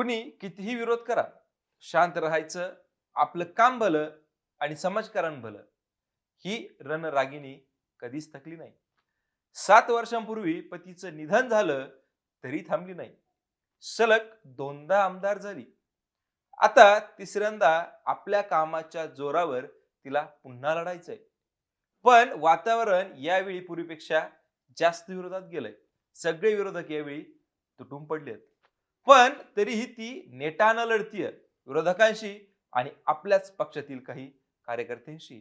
कुणी कितीही विरोध करा शांत राहायचं आपलं काम भलं आणि समाजकारण भलं ही रणरागिणी कधीच थकली नाही. सात वर्षांपूर्वी पतीचं निधन झालं तरी थांबली नाही. सलग दोनदा आमदार झाली. आता तिसऱ्यांदा आपल्या कामाच्या जोरावर तिला पुन्हा लढायचंय. पण वातावरण यावेळी पूर्वीपेक्षा जास्त विरोधात गेलंय. सगळे विरोधक यावेळी तुटून पडलेत. पण तरीही ती नेटानं लढतीय विरोधकांशी आणि आपल्याच पक्षातील काही कार्यकर्त्यांशी.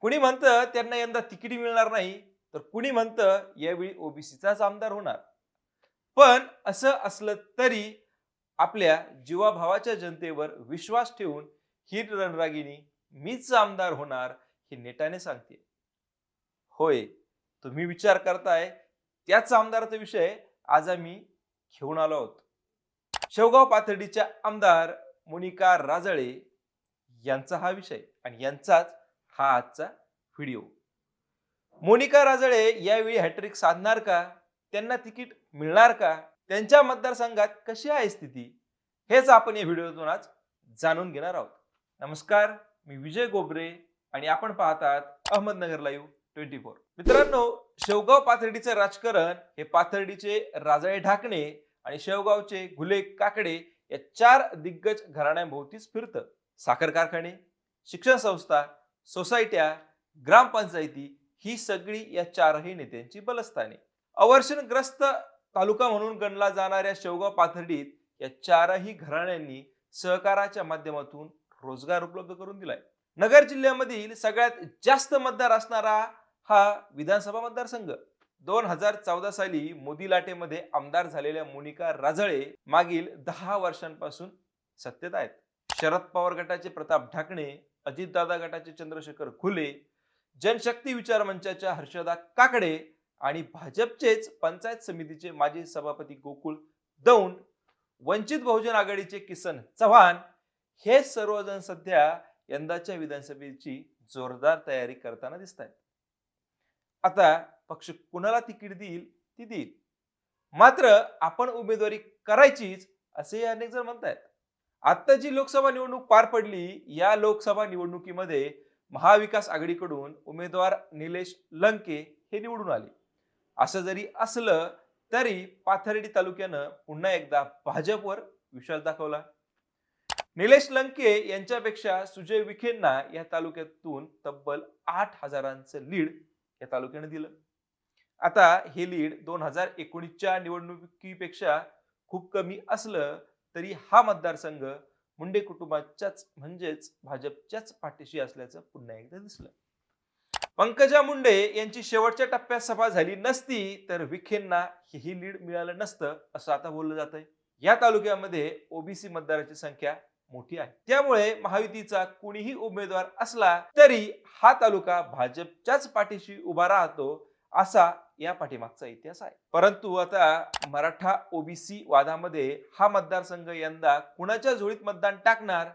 कुणी म्हणतं त्यांना यंदा तिकीट मिळणार नाही तर कुणी म्हणतं यावेळी ओबीसीचाच आमदार होणार? पण असं असलं तरी आपल्या जीवाभावाच्या जनतेवर विश्वास ठेवून ही रणरागिणी मीच आमदार होणार हे नेटाने सांगते. होय तुम्ही विचार करताय त्याच आमदाराचा विषय आज आम्ही घेऊन आलो आहोत शेवगाव पाथर्डीच्या आमदार मोनिका राजळे यांचा हा विषय आणि यांचाच हा आजचा व्हिडिओ. मोनिका राजळे यावेळी हॅट्रिक साधणार का? त्यांना तिकीट मिळणार का? त्यांच्या मतदारसंघात कशी आहे स्थिती? हेच आपण या व्हिडिओतून आज जाणून घेणार आहोत. नमस्कार मी विजय गोबरे आणि आपण पाहतात अहमदनगर लाईव्ह. Twenty four. मित्रांनो शेवगाव पाथर्डीचं राजकारण हे पाथर्डीचे राजळे ढाकणे आणि शेवगावचे घुले काकडे या चार दिग्गज घराण्यांभोवतीच फिरतं. साखर कारखाने शिक्षण संस्था सोसायट्या ग्रामपंचायती ही सगळी या चारही नेत्यांची बलस्थाने. अवर्षणग्रस्त तालुका म्हणून गणला जाणाऱ्या शेवगाव पाथर्डीत या चारही घराण्यांनी सहकाराच्या माध्यमातून रोजगार उपलब्ध करून दिलाय. नगर जिल्ह्यामधील सगळ्यात जास्त मतदार असणारा हा विधानसभा मतदारसंघ. दोन हजार चौदा साली मोदी लाटेमध्ये आमदार झालेल्या मोनिका राजळे मागील दहा वर्षांपासून सत्तेत आहेत. शरद पवार गटाचे प्रताप ढाकणे अजितदादा गटाचे चंद्रशेखर खुले जनशक्ती विचार मंचाच्या हर्षदा काकडे आणि भाजपचेच पंचायत समितीचे माजी सभापती गोकुळ दौंड वंचित बहुजन आघाडीचे किसन चव्हाण हे सर्वजण सध्या यंदाच्या विधानसभेची जोरदार तयारी करताना दिसत आहेत आता पक्ष कुणाला तिकीट देईल ती देईल. मात्र आपण उमेदवारी करायचीच असे अनेक जण म्हणतायत. आता जी लोकसभा निवडणूक पार पडली या लोकसभा निवडणुकीमध्ये महाविकास आघाडीकडून उमेदवार निलेश लंके हे निवडून आले. असं जरी असलं तरी पाथर्डी तालुक्यानं पुन्हा एकदा भाजपवर विश्वास दाखवला. निलेश लंके यांच्यापेक्षा सुजय विखेंना या तालुक्यातून तब्बल आठ हजारांचं लीड या तालुक्याने दिलं. आता हे लीड दोन हजार एकोणीसच्या निवडणुकीपेक्षा खूप कमी असलं तरी हा मतदारसंघ मुंडे कुटुंबाच्याच म्हणजेच भाजपच्याच पाठीशी असल्याचं पुन्हा एकदा दिसलं. पंकजा मुंडे यांची शेवटच्या टप्प्यात सभा झाली नसती तर विखेंना ही लीड मिळालं नसतं असं आता बोललं जात आहे या तालुक्यामध्ये ओबीसी मतदारांची संख्या मोठी आहे. त्यामुळे महायुतीचा कुणीही उमेदवार असला तरी हा तालुका भाजपच्याच पाठीशी उभा राहतो असा या पाठीमागचा इतिहास आहे. परंतु आता मराठा ओबीसी वादामध्ये हा मतदारसंघ यंदा कुणाच्या झोळीत मतदान टाकणार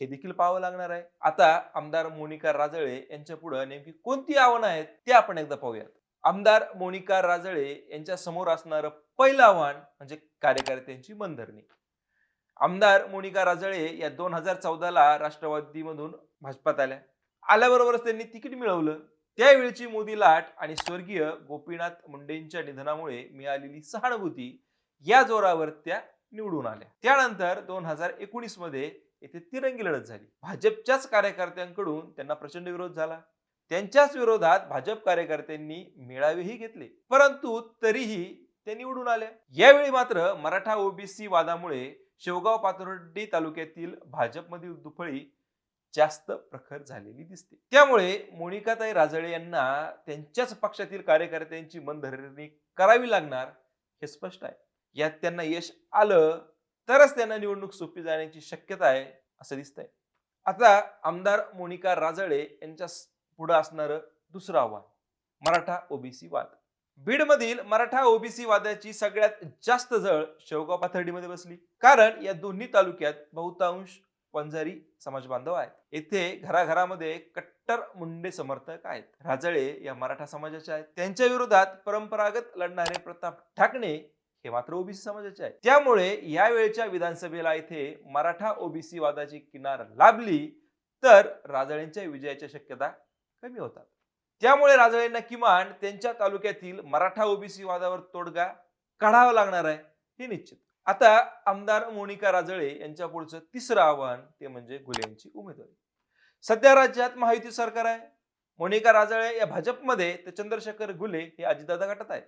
हे देखील पाहावं लागणार आहे. आता आमदार मोनिका राजळे यांच्या पुढे नेमकी कोणती आव्हानं आहेत ते आपण एकदा पाहूयात. आमदार मोनिका राजळे यांच्या समोर असणारं पहिलं आव्हान म्हणजे कार्यकर्त्यांची मनधरणी. आमदार मोनिका राजळे या दोन हजार चौदाला राष्ट्रवादीमधून भाजपात आल्या. आल्याबरोबरच त्यांनी तिकीट मिळवलं. त्यावेळची मोदी लाट आणि स्वर्गीय गोपीनाथ मुंडेंच्या निधनामुळे मिळालेली सहानुभूती या जोरावर त्या निवडून आल्या. त्यानंतर दोन हजार एकोणीसमध्ये येथे तिरंगी लढत झाली. भाजपच्याच कार्यकर्त्यांकडून त्यांना प्रचंड विरोध झाला. त्यांच्याच विरोधात भाजप कार्यकर्त्यांनी मेळावेही घेतले. परंतु तरीही ते निवडून आल्या यावेळी मात्र मराठा ओबीसी वादामुळे शेवगाव पाथर्डी तालुक्यातील भाजपमधील दुफळी जास्त प्रखर झालेली दिसते. त्यामुळे मोनिकाताई राजळे यांना त्यांच्याच पक्षातील कार्यकर्त्यांची मनधरणी करावी लागणार हे स्पष्ट आहे. यात त्यांना यश आलं तरच त्यांना निवडणूक सोपी जाण्याची शक्यता आहे असं दिसतंय. आता आमदार मोनिका राजळे यांच्या पुढं असणारं दुसरं आव्हान मराठा ओबीसी वाद. बीडमधील मराठा ओबीसी वादाची सगळ्यात जास्त जळ शेवगाव पाथर्डीमध्ये बसली. कारण या दोन्ही तालुक्यात बहुतांश पंजारी समाज बांधव आहेत. येथे घराघरामध्ये कट्टर मुंडे समर्थक आहेत. राजळे या मराठा समाजाचे आहेत. त्यांच्या विरोधात परंपरागत लढणारे प्रताप ठाकणे हे मात्र ओबीसी समाजाचे आहे त्यामुळे यावेळच्या विधानसभेला येथे मराठा ओबीसी वादाची किनार लाभली तर राजळेंच्या विजयाच्या शक्यता कमी होतात. त्यामुळे राजळेंना किमान त्यांच्या तालुक्यातील मराठा ओबीसी वादावर तोडगा काढावा लागणार आहे हे निश्चित. आता आमदार मोनिका राजळे यांच्या पुढचं तिसरं आव्हान ते म्हणजे गुलेंची यांची उमेदवारी. सध्या राज्यात महायुती सरकार आहे. मोनिका राजळे या भाजपमध्ये तर चंद्रशेखर गुले हे अजितदादा गटात आहेत.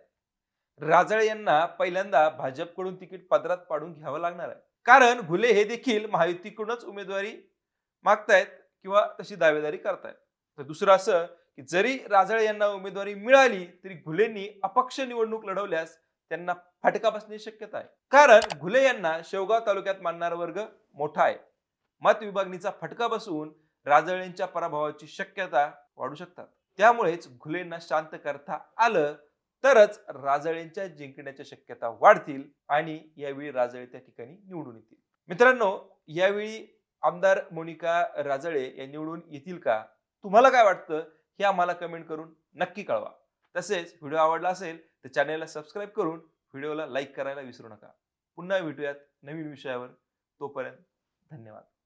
राजळे यांना पहिल्यांदा भाजपकडून तिकीट पदरात पाडून घ्यावं लागणार आहे. कारण घुले हे देखील महायुतीकडूनच उमेदवारी मागतायत किंवा तशी दावेदारी करतायत. तर दुसरं असं की जरी राजळे यांना उमेदवारी मिळाली तरी घुलेंनी अपक्ष निवडणूक लढवल्यास त्यांना फटका बसण्याची शक्यता आहे. कारण घुले यांना शेवगाव तालुक्यात मानणारा वर्ग मोठा आहे. मत विभागणीचा फटका बसवून राजळेंच्या पराभवाची शक्यता वाढू शकतात. त्यामुळेच घुलेंना शांत करता आलं तरच राजळेंच्या जिंकण्याच्या शक्यता वाढतील आणि यावेळी राजळे त्या ठिकाणी निवडून येतील. मित्रांनो यावेळी आमदार मोनिका राजळे या निवडून येतील का? तुम्हाला काय वाटतं? हे आम्हाला कमेंट करून नक्की कळवा. तसेच व्हिडिओ आवडला असेल तर चॅनेलला सबस्क्राईब करून व्हिडिओला लाईक करायला विसरू नका. पुन्हा भेटूयात नवीन विषयावर. तोपर्यंत धन्यवाद.